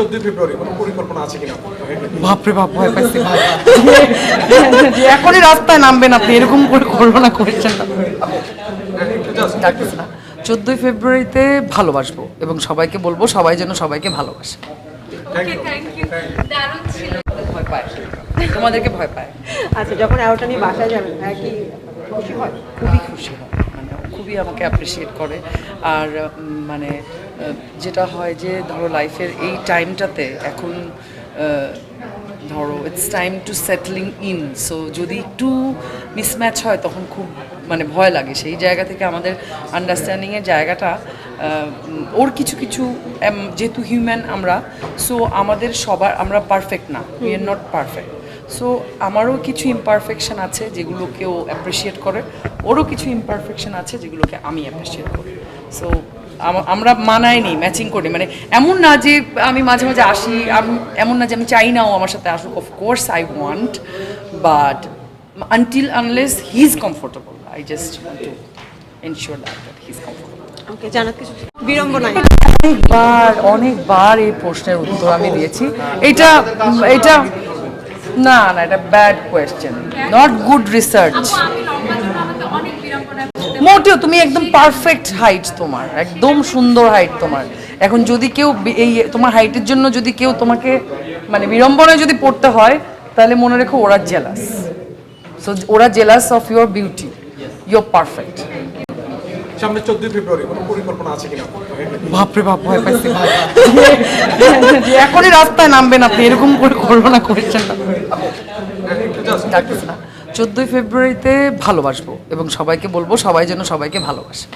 চোদ্দই ফেব্রুয়ারি কোনো পরিকল্পনা আছে কিনা? বাপরে বাপ ভয় পাইছি যে এখনই রাস্তায় নামবেন আপনি এরকম করে না। না চোদ্দোই ফেব্রুয়ারিতে ভালোবাসবো এবং সবাইকে বলব সবাই যেন সবাইকে ভালোবাসে। তোমাদেরকে ভয় পায়। আচ্ছা যখন নিয়ে বাসায় যাবেন হ্যাঁ কি খুশি হয়? খুবই খুশি হয়। মানে খুবই আমাকে অ্যাপ্রিসিয়েট করে। আর মানে যেটা হয় যে, ধরো লাইফের এই টাইমটাতে এখন ধরো it's time to settling in so যদি একটু মিসম্যাচ হয়, তখন খুব মানে ভয় লাগে। সেই জায়গা থেকে আমাদের আন্ডারস্ট্যান্ডিংয়ের জায়গাটা ওর কিছু কিছু যেহেতু হিউম্যান আমরা সো আমাদের সবার, আমরা পারফেক্ট না। We are not perfect so আমারও কিছু ইমপারফেকশন আছে, যেগুলোকে ও অ্যাপ্রিসিয়েট করে। ওরও কিছু ইমপারফেকশন আছে, যেগুলোকে আমি অ্যাপ্রিসিয়েট করি। সো আমরা মানায়নি ম্যাচিং করি মানে এমন না যে আমি মাঝে মাঝে আসি আমি এমন না যে আমি চাই না ও আমার সাথে আসুক। Of course I want but until unless he is comfortable I just want to ensure that he is comfortable okay জানাত কিছু অনেকবার অনেকবার এই প্রশ্নের উত্তর আমি দিয়েছি। এটা এটা না না এটা bad question not good research আপু আমি লম্বা ছিল আমাকে অনেক বিড়ম্বনায় পড়তে মোটেও তুমি একদম পারফেক্ট হাইট তোমার একদম সুন্দর হাইট তোমার। এখন যদি কেউ এই তোমার হাইটের জন্য যদি কেউ তোমাকে মানে বিড়ম্বনায় যদি পড়তে হয় তাহলে মনে রেখো ওরা জেলাস সো ওরা jealous of your beauty your perfect সামনে চোদ্দই ফেব্রুয়ারি কোনো পরিকল্পনা আছে কিনা? বাপরে বাপ ভয় পাইছি ভাই যে- যে এখনই রাস্তায় নামবেন আপনি এরকম করে করছেন না। একটু না। চোদ্দোই ফেব্রুয়ারিতে ভালোবাসবো এবং সবাইকে বলব সবাই যেন সবাইকে ভালোবাসে।